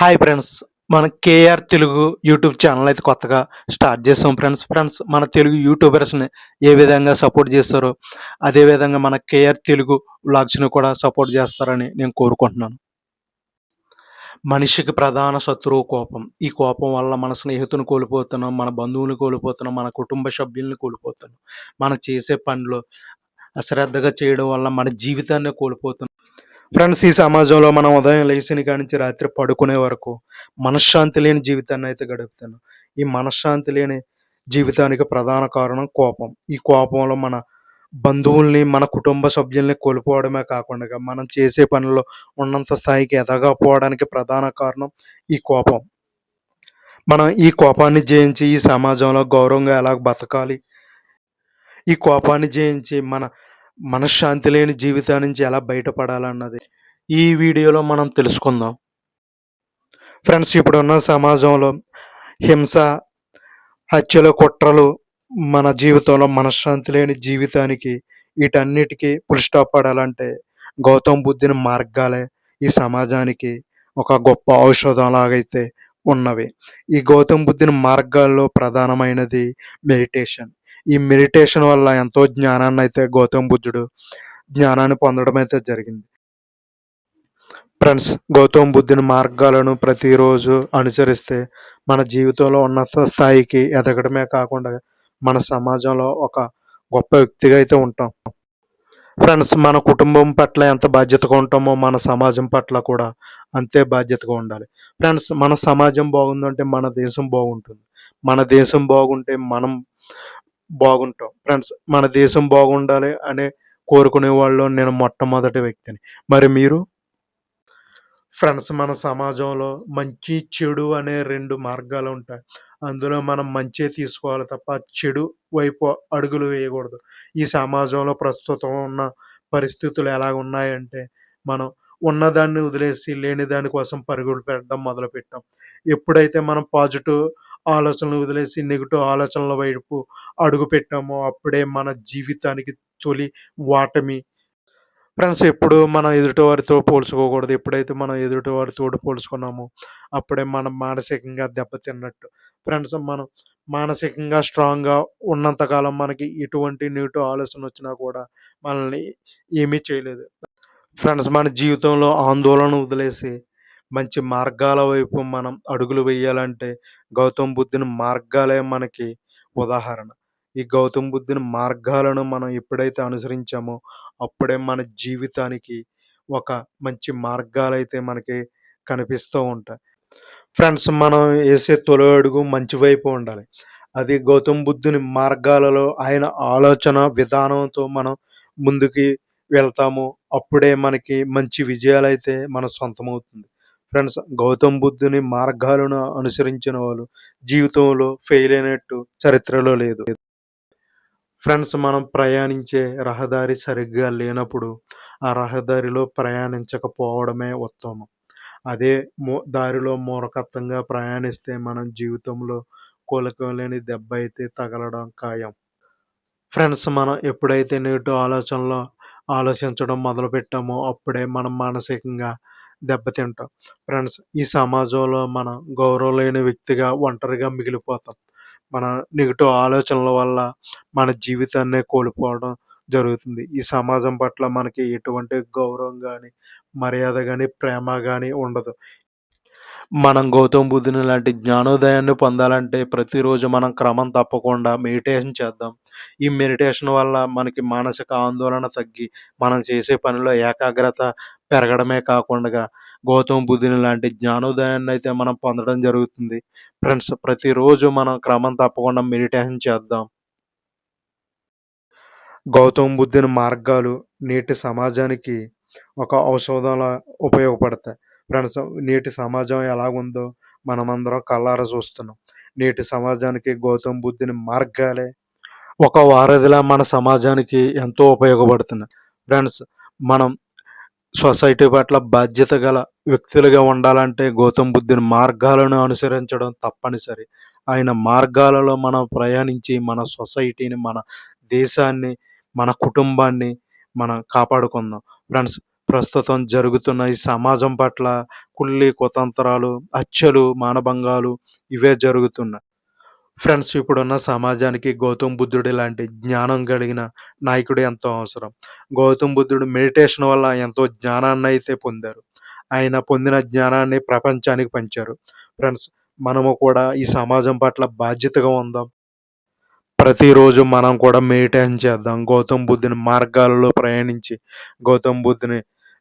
Hi friends మన KR Telugu YouTube channel అయితే కొత్తగా స్టార్ట్ చేసాం ఫ్రెండ్స్ ఫ్రెండ్స్ మన తెలుగు యూట్యూబర్స్ని ఏ విధంగా సపోర్ట్ చేస్తారో అదే విధంగా మన కేఆర్ తెలుగు వ్లాగ్స్ని కూడా సపోర్ట్ చేస్తారని నేను కోరుకుంటున్నాను. మనిషికి ప్రధాన శత్రువు కోపం. ఈ కోపం వల్ల మన స్నేహితుని కోల్పోతున్నాం మన బంధువుని కోల్పోతున్నాం మన కుటుంబ సభ్యుల్ని కోల్పోతున్నాం. మనం చేసే పనిలో అశ్రద్ధగా చేయడం వల్ల మన జీవితాన్ని కోల్పోతున్నాం. ఫ్రెండ్స్ ఈ సమాజంలో మనం ఉదయం లేచిన కాడి నుంచి రాత్రి పడుకునే వరకు మనశ్శాంతి లేని జీవితాన్ని అయితే గడుపుతాను. ఈ మనశ్శాంతి లేని జీవితానికి ప్రధాన కారణం కోపం. ఈ కోపంలో మన బంధువుల్ని మన కుటుంబ సభ్యుల్ని కోల్పోవడమే కాకుండా మనం చేసే పనుల్లో ఉన్నంత స్థాయికి ఎదగకపోవడానికి ప్రధాన కారణం ఈ కోపం. మనం ఈ కోపాన్ని జయించి ఈ సమాజంలో గౌరవంగా ఎలా బతకాలి? ఈ కోపాన్ని జయించి మన మనశ్శాంతి లేని జీవితం నుంచి ఎలా బయటపడాలన్నది ఈ వీడియోలో మనం తెలుసుకుందాం. ఫ్రెండ్స్ ఇప్పుడున్న సమాజంలో హింస హత్యలు కుట్రలు మన జీవితంలో మనశ్శాంతి లేని జీవితానికి వీటన్నిటికీ పుల్ స్టాప్ పడాలంటే గౌతమ్ బుద్ధుని మార్గాలే ఈ సమాజానికి ఒక గొప్ప ఔషధం లాగైతే ఉన్నవి. ఈ గౌతమ్ బుద్ధుని మార్గాల్లో ప్రధానమైనది మెడిటేషన్ ఈ మెడిటేషన్ వల్ల ఎంతో జ్ఞానాన్ని అయితే గౌతమ్ బుద్ధుడు జ్ఞానాన్ని పొందడం అయితే జరిగింది. ఫ్రెండ్స్ గౌతమ్ బుద్ధుని మార్గాలను ప్రతిరోజు అనుసరిస్తే మన జీవితంలో ఉన్నత స్థాయికి ఎదగడమే కాకుండా మన సమాజంలో ఒక గొప్ప వ్యక్తిగా అయితే ఉంటాం. ఫ్రెండ్స్ మన కుటుంబం పట్ల ఎంత బాధ్యతగా ఉంటామో మన సమాజం పట్ల కూడా అంతే బాధ్యతగా ఉండాలి. ఫ్రెండ్స్ మన సమాజం బాగుందంటే మన దేశం బాగుంటుంది. మన దేశం బాగుంటే మనం బాగుంటాం. ఫ్రెండ్స్ మన దేశం బాగుండాలి అనే కోరుకునే వాళ్ళు నేను మొట్టమొదటి వ్యక్తిని. మరి మీరు? ఫ్రెండ్స్ మన సమాజంలో మంచి చెడు అనే రెండు మార్గాలు ఉంటాయి. అందులో మనం మంచి తీసుకోవాలి తప్ప చెడు వైపు అడుగులు వేయకూడదు. ఈ సమాజంలో ప్రస్తుతం ఉన్న పరిస్థితులు ఎలా ఉన్నాయంటే మనం ఉన్నదాన్ని వదిలేసి లేని దానికోసం పరుగులు పెట్టడం మొదలుపెట్టాం. ఎప్పుడైతే మనం పాజిటివ్ ఆలోచనలు వదిలేసి నెగిటివ్ ఆలోచనల వైపు అడుగు పెట్టామో అప్పుడే మన జీవితానికి తొలి వాటమి. ఫ్రెండ్స్ ఎప్పుడు మనం ఎదుటి వారితో పోల్చుకోకూడదు. ఎప్పుడైతే మనం ఎదుటి వారితో పోల్చుకున్నామో అప్పుడే మనం మానసికంగా దెబ్బతిన్నట్టు ఫ్రెండ్స్ మనం మానసికంగా స్ట్రాంగ్గా ఉన్నంతకాలం మనకి ఎటువంటి నెగిటివ్ ఆలోచన వచ్చినా కూడా మనల్ని ఏమీ చేయలేదు. ఫ్రెండ్స్ మన జీవితంలో ఆందోళన వదిలేసి మంచి మార్గాల వైపు మనం అడుగులు వేయాలంటే గౌతమ్ బుద్ధుని మార్గాలే మనకి ఉదాహరణ. ఈ గౌతమ్ బుద్ధుని మార్గాలను మనం ఎప్పుడైతే అనుసరించామో అప్పుడే మన జీవితానికి ఒక మంచి మార్గాలైతే మనకి కనిపిస్తూ ఉంటాయి. ఫ్రెండ్స్ మనం వేసే తొలి అడుగు మంచి వైపు ఉండాలి. అది గౌతమ్ బుద్ధుని మార్గాలలో ఆయన ఆలోచన విధానంతో మనం ముందుకి వెళ్తాము. అప్పుడే మనకి మంచి విజయాలు అయితే మన సొంతమవుతుంది. ఫ్రెండ్స్ గౌతమ్ బుద్ధుని మార్గాలను అనుసరించిన వాళ్ళు జీవితంలో ఫెయిల్ అయినట్టు చరిత్రలో లేదు. ఫ్రెండ్స్ మనం ప్రయాణించే రహదారి సరిగ్గా లేనప్పుడు ఆ రహదారిలో ప్రయాణించకపోవడమే ఉత్తమం. అదే మూ దారిలో మూరకత్వంగా ప్రయాణిస్తే మనం జీవితంలో కోలుకోలేని దెబ్బ అయితే తగలడం ఖాయం. ఫ్రెండ్స్ మనం ఎప్పుడైతే నేటి ఆలోచనలో ఆలోచించడం మొదలుపెట్టామో అప్పుడే మనం మానసికంగా దెబ్బతింటాం. ఫ్రెండ్స్ ఈ సమాజంలో మనం గౌరవం లేని వ్యక్తిగా ఒంటరిగా మిగిలిపోతాం. మన నెగిటివ్ ఆలోచనల వల్ల మన జీవితాన్నే కోల్పోవడం జరుగుతుంది. ఈ సమాజం పట్ల మనకి ఎటువంటి గౌరవం కానీ మర్యాద కానీ ప్రేమ కానీ ఉండదు. మనం గౌతమ్ బుద్ధుని లాంటి జ్ఞానోదయాన్ని పొందాలంటే ప్రతిరోజు మనం క్రమం తప్పకుండా మెడిటేషన్ చేద్దాం. ఈ మెడిటేషన్ వల్ల మనకి మానసిక ఆందోళన తగ్గి మనం చేసే పనిలో ఏకాగ్రత పెరగడమే కాకుండా గౌతమ్ బుద్ధుని లాంటి జ్ఞానోదయాన్ని అయితే మనం పొందడం జరుగుతుంది. ఫ్రెండ్స్ ప్రతిరోజు మనం క్రమం తప్పకుండా మెడిటేషన్ చేద్దాం. గౌతమ్ బుద్ధుని మార్గాలు నేటి సమాజానికి ఒక ఔషధంలా ఉపయోగపడతాయి. ఫ్రెండ్స్ నేటి సమాజం ఎలాగుందో మనమందరం కళ్ళార చూస్తున్నాం. నేటి సమాజానికి గౌతమ్ బుద్ధుని మార్గాలే ఒక వారధిలా మన సమాజానికి ఎంతో ఉపయోగపడుతున్నాయి. ఫ్రెండ్స్ మనం సొసైటీ పట్ల బాధ్యత గల వ్యక్తులుగా ఉండాలంటే గౌతమ్ బుద్ధుని మార్గాలను అనుసరించడం తప్పనిసరి. ఆయన మార్గాలలో మనం ప్రయాణించి మన సొసైటీని మన దేశాన్ని మన కుటుంబాన్ని మనం కాపాడుకుందాం. ఫ్రెండ్స్ ప్రస్తుతం జరుగుతున్న ఈ సమాజం పట్ల కుళ్ళి కుతంత్రాలు హత్యలు మానభంగాలు ఇవే జరుగుతున్నాయి. ఫ్రెండ్స్ ఇప్పుడున్న సమాజానికి గౌతమ్ బుద్ధుడి లాంటి జ్ఞానం కలిగిన నాయకుడు ఎంతో అవసరం. గౌతమ్ బుద్ధుడు మెడిటేషన్ వల్ల ఎంతో జ్ఞానాన్ని అయితే పొందారు. ఆయన పొందిన జ్ఞానాన్ని ప్రపంచానికి పంచారు. ఫ్రెండ్స్ మనము కూడా ఈ సమాజం పట్ల బాధ్యతగా ఉందాం. ప్రతిరోజు మనం కూడా మెడిటేషన్ చేద్దాం. గౌతమ్ బుద్ధుని మార్గాలలో ప్రయాణించి గౌతమ్ బుద్ధుని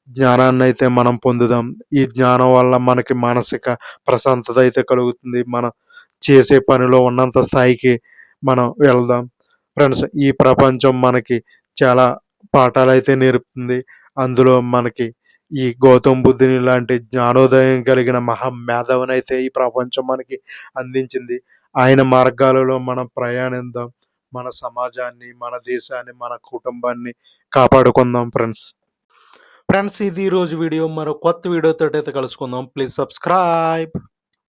జ్ఞానాన్ని అయితే మనం పొందుదాం. ఈ జ్ఞానం వల్ల మనకి మానసిక ప్రశాంతత అయితే కలుగుతుంది. మన చేసే పనిలో ఉన్నంత స్థాయికి మనం వెళ్దాం. ఫ్రెండ్స్ ఈ ప్రపంచం మనకి చాలా పాఠాలు అయితే నేర్పుతుంది. అందులో మనకి ఈ గౌతమ్ బుద్ధుని లాంటి జ్ఞానోదయం కలిగిన మహా మేధావిని అయితే ఈ ప్రపంచం మనకి అందించింది. ఆయన మార్గాలలో మనం ప్రయాణిద్దాం. మన సమాజాన్ని మన దేశాన్ని మన కుటుంబాన్ని కాపాడుకుందాం ఫ్రెండ్స్. ఫ్రెండ్స్ ఇది ఈరోజు వీడియో. మరో కొత్త వీడియోతో అయితే కలుసుకుందాం. Please subscribe.